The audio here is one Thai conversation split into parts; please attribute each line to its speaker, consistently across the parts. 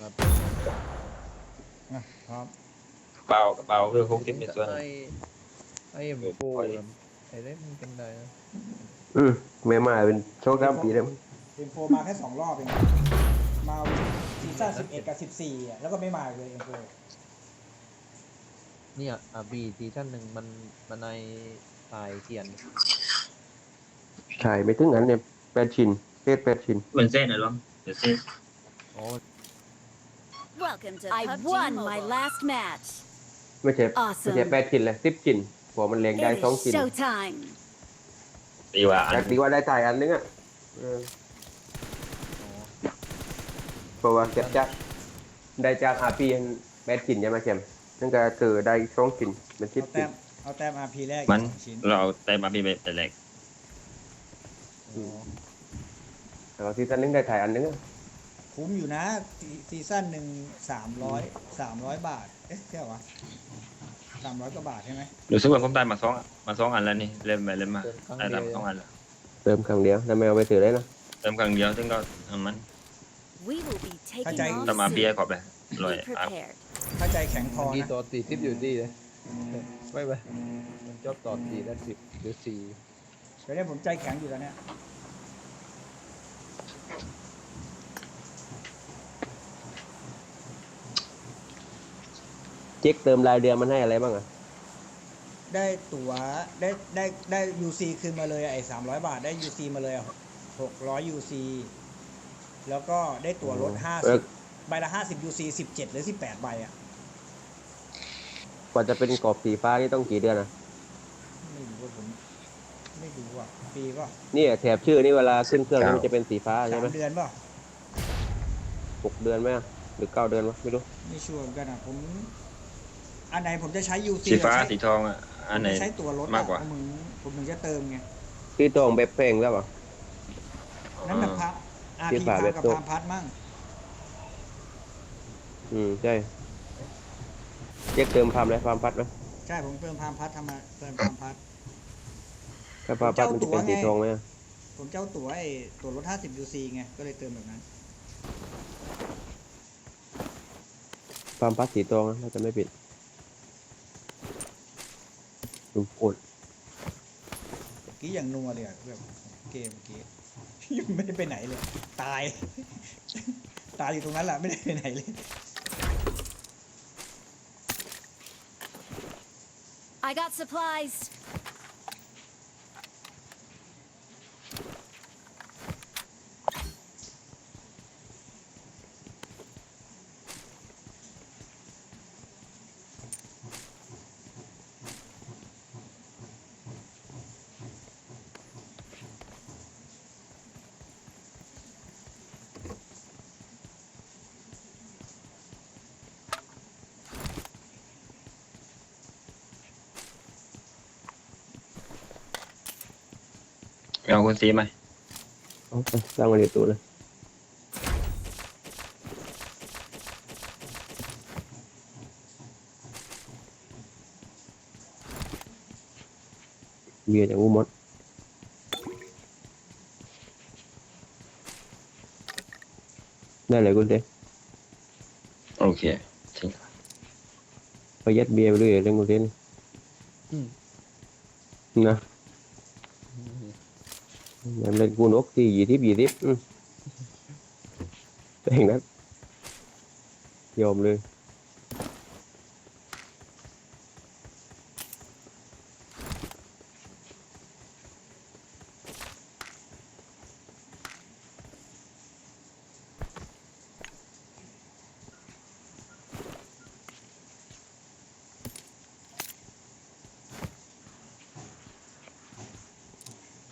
Speaker 1: ครับ
Speaker 2: อะพร้อม
Speaker 3: เปล่ากระเป๋าคือหกสิบเป็นส่วน
Speaker 1: ไอ้ไอ้เอ็มโฟไอ้เล่มนเป็นไรนะ
Speaker 4: อืมไม่มาเป็นโชคสามปีแล้ว
Speaker 2: เอ็มโฟมาแค่สองรอบเองมาซีซั่นสิบเอ็ดกับสิบสี่อะแล้วก็ไม่มาเลยเอ็มโฟ
Speaker 1: เนี่ยอะบีซีซั่นหนึ่งมันมันในสายเขียน
Speaker 4: ใช่ไม่ถึงอันเนี่ยแปดชิ้นเพศแปดชิ้น
Speaker 3: เหมือนเส้นนะลองเดี๋ยวเส้น
Speaker 1: โอ้
Speaker 5: Welcome to
Speaker 6: I
Speaker 5: PUBG
Speaker 6: won my
Speaker 5: Mobile.
Speaker 6: last match.
Speaker 4: ไม่ใช่
Speaker 6: Awesome.
Speaker 4: ไม่ใช่แปดชิ้นเลยสิบชิ้นพอมันเล็งได้
Speaker 6: It
Speaker 4: สอง
Speaker 6: is
Speaker 4: ชิ้น
Speaker 6: showtime.
Speaker 3: ดีว่าอัน
Speaker 4: แต่ดีว่าได้ถ่ายอันนึงอะเออเพราะว่าเก็บจากได้จากอาปีแปดชิ้นใช่ไหมเข้มนั่นก็เจอได้สองชิ้นเป็นสิบ
Speaker 2: เอาแต้
Speaker 4: ชิ้น
Speaker 2: มเอาแต้มอาร์พีแรก
Speaker 3: มัน
Speaker 2: สองชิ้น
Speaker 3: เราเอาแต่มาพี่ไปแต่แรก
Speaker 1: โห
Speaker 4: แล้วที่ท่านนึงได้ถ่ายอันนึงอะ
Speaker 2: คุ้มอยู่นะซีซีซั่นหนึ่งสามร้อยสามร้อยบาท เอ๊ะใช่เหรอวะสามร้อยกว่าบาทใช่ไหม
Speaker 3: รู้สึกว่าผมได้มาสองมาสองอันแล้วนี่เล่มไปเล่มมา
Speaker 1: เติมครั้ง
Speaker 3: ได้
Speaker 1: เดีย
Speaker 3: ตาวมสองอันแล้ว
Speaker 4: เติมครั้งเดียวแล้วไม่เอาไปถือได้นะ
Speaker 3: เติมครั้งเดียวซึ่งก็เอามัน
Speaker 5: We will be taking
Speaker 3: ถ้ามา
Speaker 5: off
Speaker 3: เบียร์
Speaker 5: soon.
Speaker 3: ขอบเลยลอย
Speaker 5: Be
Speaker 3: อะ
Speaker 5: prepared.
Speaker 2: ถ้าใจแข็งพอ
Speaker 1: กี่
Speaker 2: นะ
Speaker 1: ต่อสี่สิบอยู่ดีเลยไม่ไปมันชอบต่อสี่และสิบหรือสี่
Speaker 2: เดี๋ยวนี้ผมใจแข็งอยู่แล้วเนี่ย
Speaker 4: เจ๊กเติมรายเดือนมันให้อะไรบ้างอะ
Speaker 2: ได้ตั๋วได้ได้ได้ยูซีคืนมาเลยอะไอ้สามร้อยบาทได้ยูซีมาเลยหกร้อยยูซีแล้วก็ได้ตั๋วลดห้า
Speaker 4: เอ
Speaker 2: สิ
Speaker 4: อบ
Speaker 2: ใบละห้าสิบยูซีสิบเจ็ดหรือสิบแปดใบอะ
Speaker 4: กว่าจะเป็นกรอบสีฟ้านี่ต้องกี่เดือนอะ
Speaker 2: ไม่รู้ว่าผมไม่รู้อะปีก็
Speaker 4: นี่แถบชื่อนี่เวลาขึ้นเครื่องมันจะเป็นสีฟ้าใช่
Speaker 2: สาม
Speaker 4: ไหม
Speaker 2: เดือนเปล่ะ
Speaker 4: หกเดือนไหมอะหรือเก้าเดือนวะไม่รู้
Speaker 2: ไม่ชัวร์เหมือนกันอะผม อันไหนผมจะใช้ยูซี
Speaker 3: สีฟ้าสีทองอะอันไหน
Speaker 2: ใช้ตั๋วลดอะ
Speaker 3: มากกว่า
Speaker 2: ผมถึงผมถึงจะเติมไง
Speaker 4: ที่ตรงแบบเพลงแล้วป่ะ
Speaker 2: นั่นแบบพับอา
Speaker 4: ที่
Speaker 2: พี
Speaker 4: ฝา
Speaker 2: พา
Speaker 4: เว็บ
Speaker 2: กับ
Speaker 4: ตู้
Speaker 2: พามพัดมั่ง
Speaker 4: อืมใช่เจ๊กเติมพามอะไรพามพัดไหม
Speaker 2: ใช่ผมเติมพามพัดทำมาเติมพามพัด
Speaker 4: ถ้าพามพัดมันจะเป็นสีทองไหมอะ
Speaker 2: ผมเจ้าตั๋วไอ้ตั๋วลด50 UC ไง ก็เลยเติมแบบนั้น
Speaker 4: พามพัดสีทองนะถ้าจะไม่ผิด ดูโคตร
Speaker 2: เมื่อกี้อย่างนัวเลยอะแบบเกมเมื่อกี้ยังไม่ได้ไปไหนเลย ตาย ตายอยู่ตรงนั้นแหละไม่ได้ไปไหนเลย
Speaker 6: I got supplies.
Speaker 3: เอาคุณสีไหม
Speaker 4: เอาไปสร้างมาในตัวเลยเบียร์จากอูมดได้เลยคุณเต้
Speaker 3: โอเคทิ้ง
Speaker 4: ประหยัดเบียร์ไปด้วยเรื่องคุณเต้น
Speaker 1: อืม
Speaker 4: นะ มันเป็นกูนกที่ยี่ทิพยี่ทิ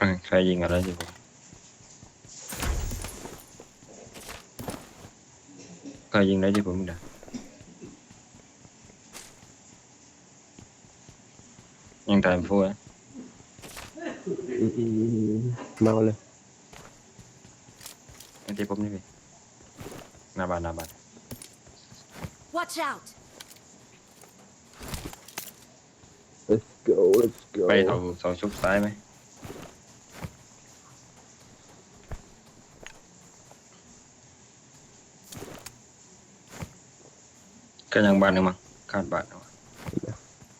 Speaker 4: อืมเป็นอย่างนั้นยอมเลย
Speaker 3: อะใครยิงอะไรอยู่ผมใครยิงได้ที่ผมอีกนะยังตายพูดนะ
Speaker 4: อืมอืมอืมอืมเมาเลย
Speaker 3: ยังที่ผมนี่พี่หน้าบ้านหน้าบ้าน
Speaker 6: Watch out.
Speaker 4: let's go let's go
Speaker 3: ไปเสาเสาชุบซ้ายไหม ก็ยังบานหนึ่งมั้งคาดบาทเอา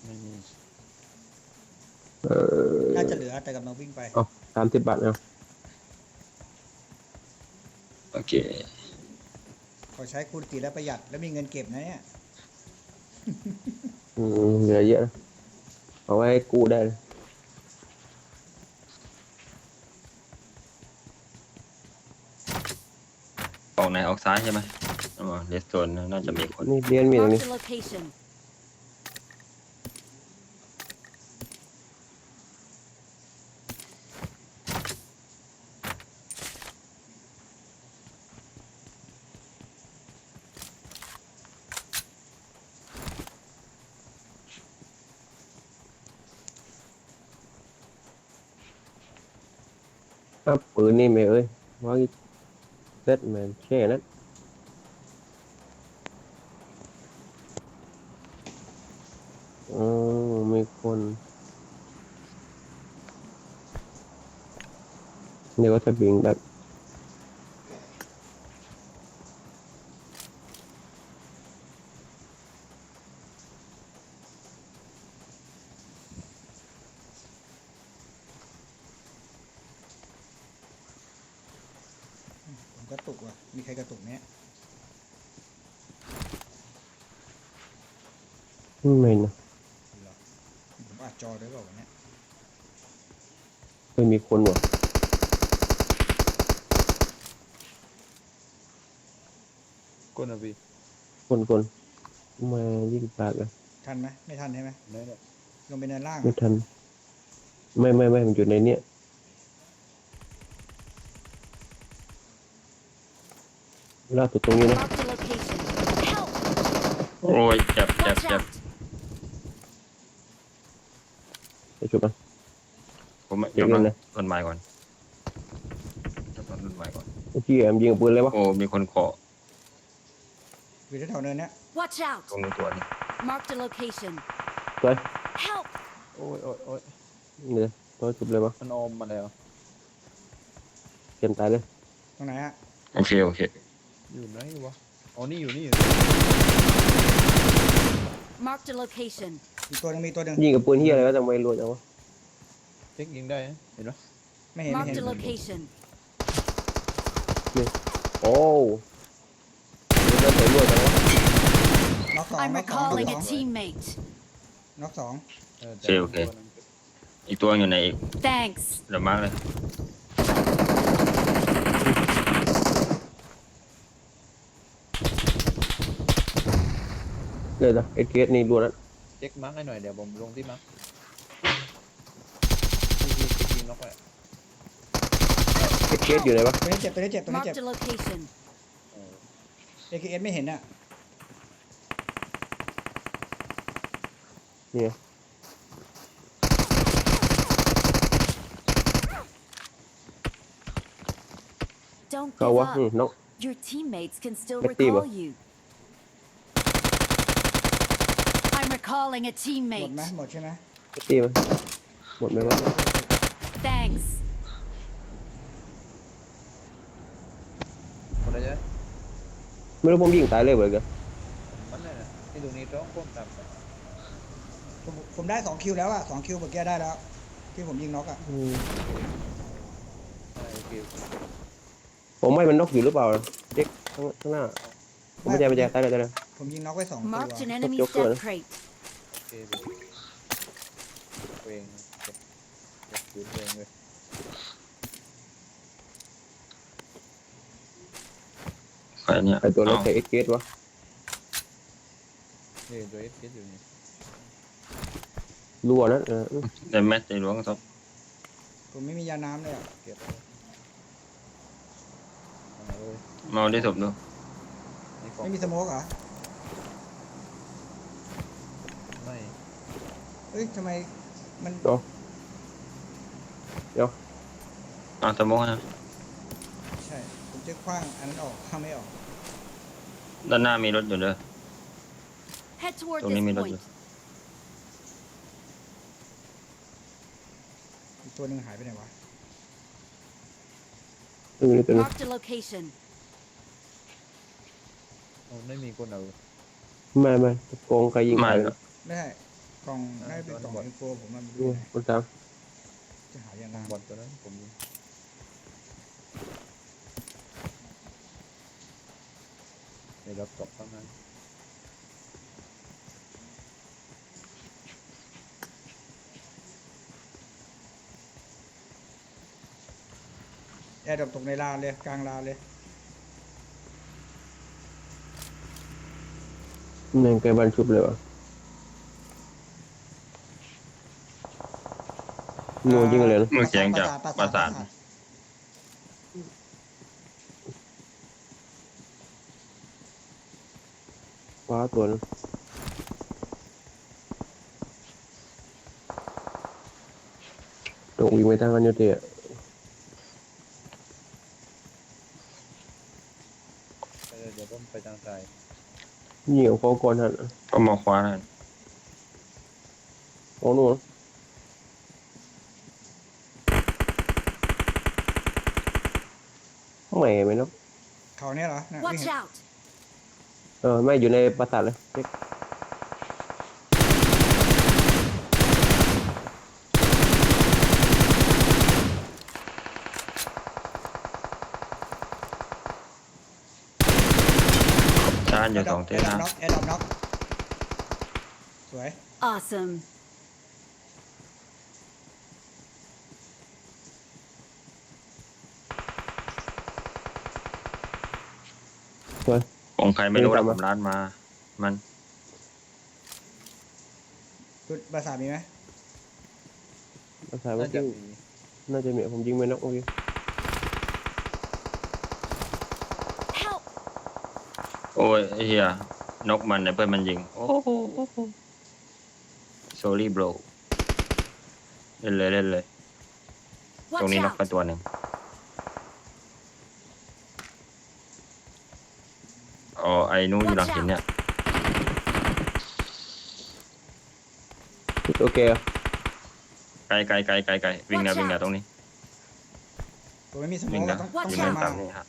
Speaker 1: ไม่มี
Speaker 4: เออ
Speaker 2: น่าจะเหลือแต่กำลังวิ่งไป
Speaker 4: สามสิบบาทเอา
Speaker 3: โอเค
Speaker 2: ขอใช้คูณกี่แล้วประหยัดแล้วมีเงินเก็บนะเนี่ย
Speaker 4: อืมเหลือเยอะนะเอาไว้กู้ได้เลย
Speaker 3: ออกไหนออกซ้ายใช่ไหม อ๋อเลสโซนน่าจะมีคน
Speaker 4: นี่เรียนมีตรงนี้
Speaker 6: Marked a location.
Speaker 4: อ้าวปืนนี่ไม่เอ้ยว่าเซ็ตแมนแค่นั้นอ๋อมีคน นี่ก็จะบิงแบบ
Speaker 2: ผมกระตุกว่ะมีใครกระตุกเนี้ย
Speaker 4: ไม่นะ
Speaker 2: เหรอผมอัดจอด้วยเปล่าวะเนี่ย
Speaker 4: ไม่มีคนว่ะ
Speaker 1: ก้นอะพี่
Speaker 4: คนคนมายิ่งปากเลย
Speaker 2: ทันไหมไม่ทันใช่ไหม
Speaker 1: นั่นแหละ
Speaker 2: ลงไปเนินล่าง
Speaker 4: ไม่ทัน ไม่ไม่ไม่มันอยู่ในเนี้ยล่าสุดตรงนี้นะ
Speaker 6: Marked a location. Help!
Speaker 3: โอ้ยเจ็บเจ็บ
Speaker 6: Watch
Speaker 3: เจ็บ
Speaker 6: out!
Speaker 4: ไปชุบนะ
Speaker 3: ผม
Speaker 4: เดี๋
Speaker 3: ย
Speaker 4: ยว
Speaker 3: ก
Speaker 4: นั่
Speaker 3: มัน
Speaker 4: นนะ
Speaker 3: ต้นไม้ก่อนยกมันต้นไม้ก่อน
Speaker 4: เมื่อกี้แอมยิงกับปืนเลยวะ
Speaker 3: โอ้มีคนเกาะ
Speaker 2: อยู่แถวๆเนินเนี้ย
Speaker 6: Watch out!
Speaker 3: ตรงนี้ตัวนี้
Speaker 6: Marked a location.
Speaker 4: สวย
Speaker 6: Help!
Speaker 1: โอ้ยโอ้ยโอ้ย
Speaker 4: เนี่ยตัวชุบเลยวะ
Speaker 1: มันออมมาแล้ว
Speaker 4: เกมตายเลย
Speaker 2: ตรงไหนฮะ
Speaker 3: โอเคโอเค
Speaker 1: อยู่ไหนวะอ๋อนี่อยู่นี่
Speaker 6: Marked a location.
Speaker 2: มีตัวหนึงมีตัวหนึ่ง
Speaker 4: ยิงกับปืนเฮียอะไรวะทำไมรัวจังวะ
Speaker 1: เช็คยิงได้นะเห็นไหม
Speaker 2: ไม่เห็นไม่
Speaker 6: Marked
Speaker 2: เห็
Speaker 6: a
Speaker 2: น
Speaker 6: location.
Speaker 4: โอ้เดินใส่รัวจังวะ
Speaker 2: น็อกสอง
Speaker 6: I'm
Speaker 2: น็อกสองน็อก
Speaker 6: recalling
Speaker 2: ส
Speaker 6: a
Speaker 2: อง
Speaker 6: teammate.
Speaker 2: น็อกสอง
Speaker 1: เออแต่
Speaker 3: โอเค อีกตัวอยู่ในอีก
Speaker 6: Thanks.
Speaker 3: เดี๋ยวมาร์กเลย
Speaker 4: เลยนะเอ็ดเกสนี่รัวนั้น
Speaker 1: เช็คมาร์กให้หน่อยเดี๋ยวผมลงที่มาร์กที่ที่เช็คยิงน็อกไป
Speaker 4: เอ็ดเกสอยู่ไหนวะ
Speaker 2: ตัวนี้เจ็บตัวนี้เจ็บตัวนี้เจ็บ
Speaker 6: Marked a location.
Speaker 1: เออ
Speaker 2: AKS ไม่เห็นอะ
Speaker 6: kia Câu quá,
Speaker 4: ừ, nó
Speaker 6: Mất
Speaker 4: tim
Speaker 6: à I'm recalling a teammate.
Speaker 4: Một nè, một trên nè. Một mấy
Speaker 6: Thanks.
Speaker 1: Một đây chứ Mấy đứa lên vậy kìa. Bắn này. Nè, cái đường này trốn có 100
Speaker 2: ผมผมได้สองคิวแล้วอะสองคิวเมื่อกี้ได้แล้ว ที่ผมยิงน็อกอะ
Speaker 4: อืม
Speaker 1: ใช่โอเค
Speaker 4: ผมไม่มันนกอยู่หรือเปล่าเด็กข้างข้างหน้า ผมไม่ใจไม่ใจตายเลยตายเลย
Speaker 2: ผมยิงน็อกไว้สองตัว
Speaker 6: Marked an enemy
Speaker 4: Joker.
Speaker 6: step crate.
Speaker 1: โอเคพี่เวงเก็บเก็บปืนเวงเลย
Speaker 3: ใครเนี่ย
Speaker 4: ไอตัวนั้น
Speaker 3: เอ้า
Speaker 4: ใส่เอ็ดเกสวะ
Speaker 1: นี่ตัวเอสเอสอยู่นี่
Speaker 4: รัวนั้นเออ
Speaker 3: ได้แมตช์ในหลวงครับ
Speaker 2: ผมไม่มียาน้ำเลยอะ
Speaker 1: เก็บเอาเอาเลย
Speaker 3: เมาได้ศพดู
Speaker 1: นี่ของ
Speaker 2: ไม่มีสโมกเหรอ
Speaker 1: ไม่
Speaker 2: เอ้ยทำไมมัน
Speaker 3: เอาสมองนะ
Speaker 2: ใช่ ผมจะคว้างอันนั้นออกข้างไม่ออก
Speaker 3: ด้านหน้ามีรถอยู่เด้อ
Speaker 6: Head toward
Speaker 3: Don't
Speaker 6: this
Speaker 3: need me to
Speaker 6: point.
Speaker 2: อีก ตัวหนึ่งหายไปไหนวะ
Speaker 4: เออนี่ตัวนี้
Speaker 6: Marked a location.
Speaker 1: เอาไม่มีคนเอา
Speaker 4: ไม่ไม่โกงใครยิงใคร
Speaker 3: ไม่
Speaker 4: นะ
Speaker 2: ไม่ใช่กล่องได้เป็นกล่องอินโฟผมมัน
Speaker 4: นี่คนตาม
Speaker 2: จะหายังไง
Speaker 1: บอลตัวนั้นผมในรับตบข้างนั้น
Speaker 2: แอร์ดรอปตกในลานเลย กลางลานเลย
Speaker 4: แม่งไกลบ้านชุบเลยวะงูยิงเลยนะ
Speaker 3: เมื่อเสียงจาก
Speaker 2: ป
Speaker 3: ประ
Speaker 2: ระ
Speaker 3: สา
Speaker 2: สานท
Speaker 4: ฟ้าตัวนึงตกวิ่งไปทางกันอยู่เตะ
Speaker 1: ออเดี๋ยวผมไปทางซ้าย
Speaker 4: ยิงกับเขาก่อนฮะ
Speaker 3: ก็มองขวานั่น
Speaker 4: ของนู่นไม่ไม่เนาะ
Speaker 2: เขาเนี่ยเหรอน่ะวิ่ง
Speaker 6: Watch
Speaker 2: เห็น
Speaker 6: out!
Speaker 4: เออไม่อยู่ในปราสาทเลยเช็คา
Speaker 3: ร์จอยู่สองเท
Speaker 2: แอร์ดรอ
Speaker 3: นะ
Speaker 2: ปน็อกแอร์ดรอปน็อกสวย
Speaker 6: Awesome.
Speaker 4: สวย
Speaker 3: ของใครไม่รู้
Speaker 4: ไม่
Speaker 3: นะ
Speaker 4: ทำ
Speaker 3: ผ
Speaker 4: อะ
Speaker 3: มร้านมา มัน
Speaker 2: จุดประสาทมีไหม
Speaker 4: ปราสาทเมื่
Speaker 1: น่า
Speaker 4: อ
Speaker 1: จะ
Speaker 4: กี้
Speaker 1: มี
Speaker 4: น่าจะมีผมยิงไปนกเมื่อกี้
Speaker 6: Help!
Speaker 3: โอ้ยไอ้เฮียนกมันเนี่ยเพื่อนมันยิง โอ้โหโซลี่โบรเล่นเลยเล่นเลย ตรง
Speaker 6: Watch
Speaker 3: นี้นก
Speaker 6: out!
Speaker 3: ไปตัวหนึ่งอ๋อไอ้นู้นอยู่หลังหินเนี่ย
Speaker 4: โอเคอะ
Speaker 3: ไกลไกลไกลไกลไกลวิ่งเนี่ย
Speaker 6: Watch
Speaker 3: วิ่งเนี่ย
Speaker 6: out
Speaker 3: ตรงนี้
Speaker 2: ตัวไม่มีสมอ
Speaker 3: วิ่ง
Speaker 2: ง
Speaker 3: เนี่ย
Speaker 2: ต้อง
Speaker 6: Watch
Speaker 2: ต้อง
Speaker 3: วิ่ง
Speaker 2: มา
Speaker 3: เนี่ย
Speaker 2: มา
Speaker 3: ตามนี่ฮะ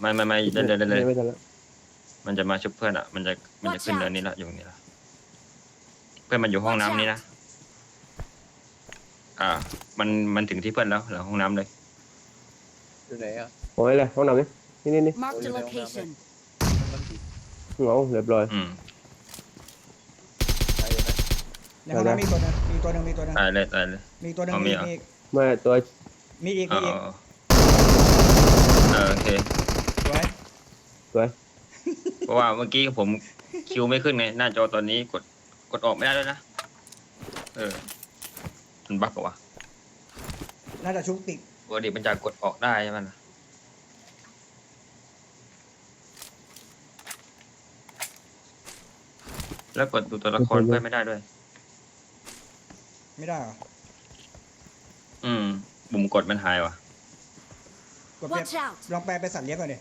Speaker 3: ไม่ไม่ไม่เล่นเลยเล่นเลย
Speaker 4: ไม่ทันแล้ว
Speaker 3: มันจะมาชุบเพื่อนอะ มันจะมันจะ
Speaker 6: Watch
Speaker 3: ขึ้น
Speaker 6: out
Speaker 3: เนินนี้ละอยู่ตรงนี้ละเพื่อนมันอยู่ห้องน้ำนี่นะอ่า มันมันถึงที่เพื่อนแล้วหลังห้องน้ำเลย
Speaker 1: อยู่ไหนอะ
Speaker 4: โอ้ยเลยห้องน้ำนี่นี่นี่นี่
Speaker 6: Marked a
Speaker 1: Oh, yeah,
Speaker 6: location.
Speaker 1: มันติด
Speaker 4: เหงาเรียบร้อย
Speaker 3: อืม
Speaker 1: ไปเลยไหม
Speaker 2: ในห้องน้ำมีตัวหนึงมีตัวหนึงมีตัวหนึง
Speaker 3: ตายเลยตายเลย
Speaker 2: มีตัวหนึง
Speaker 3: เอามี
Speaker 2: มี
Speaker 3: เหรอ
Speaker 2: มีอีก
Speaker 4: ไม่ตัว
Speaker 2: มีอีก
Speaker 3: เอ
Speaker 2: มี
Speaker 3: อ
Speaker 2: อีก
Speaker 3: เออโอเค
Speaker 2: สวย
Speaker 4: ส วย
Speaker 3: เพราะว่าเมื่อกี้ผมคิวไม่ขึ้นไงหน้าจอตอนนี้กดกดออกไม่ได้ด้วยนะ เออ มันบั๊กเหรอวะ
Speaker 2: น่าจะชุกติด
Speaker 3: ปกติมันจะกดออกได้ใช่ไหมล่ะแล้วกดดูตัวละครเพื่อนไม่ได้ด้วย
Speaker 2: ไม่ได้เหรอ
Speaker 3: อืมปุ่มกดมันหายว่ะ
Speaker 2: กดแปล
Speaker 6: Watch out!
Speaker 2: ลองแปลไปนสัตว์เลี้ยงก่อนดิ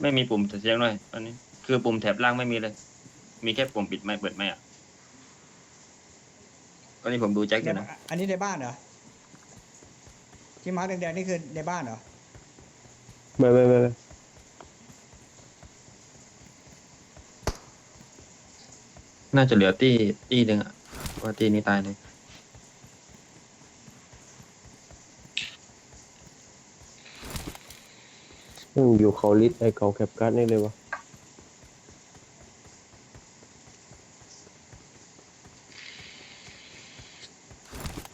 Speaker 3: ไม่มีปุ่มเสียงด้วยตอนนี้ คือปุ่มแถบล่างไม่มีเลย มีแค่ปุ่มปิดไม่เปิดไม่อะตอนนี้ผมดูแจ็คอ
Speaker 2: ใน
Speaker 3: ยู่นะ
Speaker 2: อันนี้ในบ้านเหรอที่มาร์กแดงๆนี่คือในบ้านเหรอ
Speaker 4: ไม่ไม่ไม่ไม่
Speaker 3: น่าจะเหลือตี้ตี้หนึ่งอะว่าตี้นี้ตายเลย
Speaker 4: ยังอยู่เขาลิสไอเขาแคปการ์ดนี่เลยวะ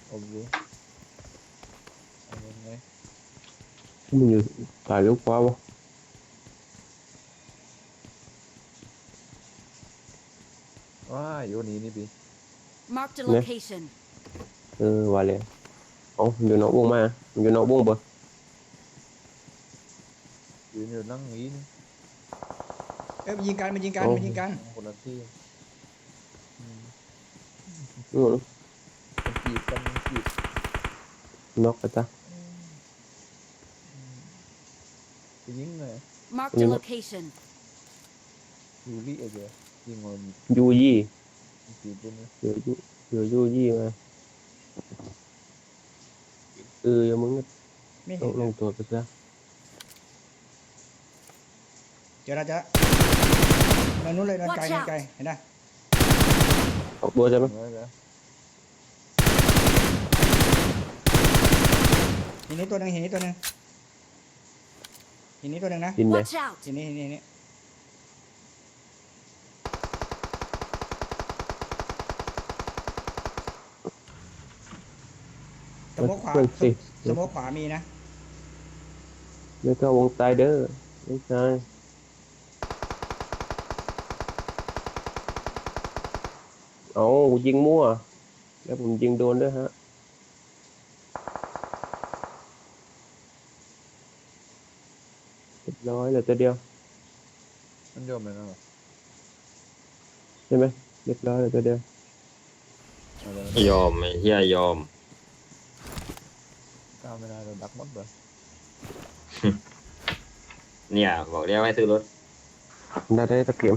Speaker 1: โอ้โหเอายังไง
Speaker 4: มันอยู่สายลูกฟ้าวะ
Speaker 1: ว้าอยู่นี่นี่พี่
Speaker 6: Marked a
Speaker 4: Ne?
Speaker 6: location.
Speaker 4: เออว่าเลยเอามันอยู่นอกวงมามันอยู่นอกวงปะ
Speaker 1: อยู่อยู่นั่งนี้นี่
Speaker 2: เอ้ยมันยิงกันมันยิงกัน
Speaker 4: โอ้
Speaker 2: มันยิงกัน
Speaker 1: คนละที่อืม
Speaker 4: นู่น
Speaker 1: มันจีบกันมันจีบ
Speaker 4: นอกไปจ้ะ
Speaker 1: ไปยิงเลย
Speaker 6: Marked a
Speaker 4: Ne?
Speaker 6: location.
Speaker 1: ยูริไอ้เดียยิงเงิน
Speaker 4: ยูยี่
Speaker 1: มันจีบด้วยนะ
Speaker 4: เดี๋ยวยูเดี๋ยวยูยี่มาเอออย่ามึงก็
Speaker 2: ไม่
Speaker 4: ต้
Speaker 2: เห็
Speaker 4: อนงลงตัวไปซะ
Speaker 2: ดี๋ยวเราจะเดินนู้นเลยเดินไกล
Speaker 6: Watch
Speaker 2: เดิน
Speaker 6: out
Speaker 2: ไกลเห็นไหม
Speaker 4: ออกตัวใช่ไหม
Speaker 1: เดี๋ยวเดี๋ยว
Speaker 2: หินนี้ตัวหนึ่งหินนี้ตัวหนึ่งหินนี้ตัวหนึ่งนะ
Speaker 4: ดินไหน
Speaker 6: Watch out!
Speaker 2: หินนี้หินนี้หินนี้สมมติขวา
Speaker 4: เพิ่งสิ
Speaker 2: สมมติขวามีนะ
Speaker 4: ไม่เข้าวงตายเด้อไม่ใช่ เอายิงมั่ว แล้วผมยิงโดนด้วยฮะ เรียบร้อยเหลือตัวเดียว
Speaker 1: มันโยมเลยนะเหรอ
Speaker 4: ใช่ไหมเรียบร้อยเหลือตัวเดียว
Speaker 1: เอาเลย
Speaker 3: ยอมไอ้เฮียยอม
Speaker 1: ก้าวไม่ได้เราดักหมดเลย
Speaker 3: เนี่ย บอกเรียกให้ซื้อรถ
Speaker 4: ได้ได้ตะเกียบ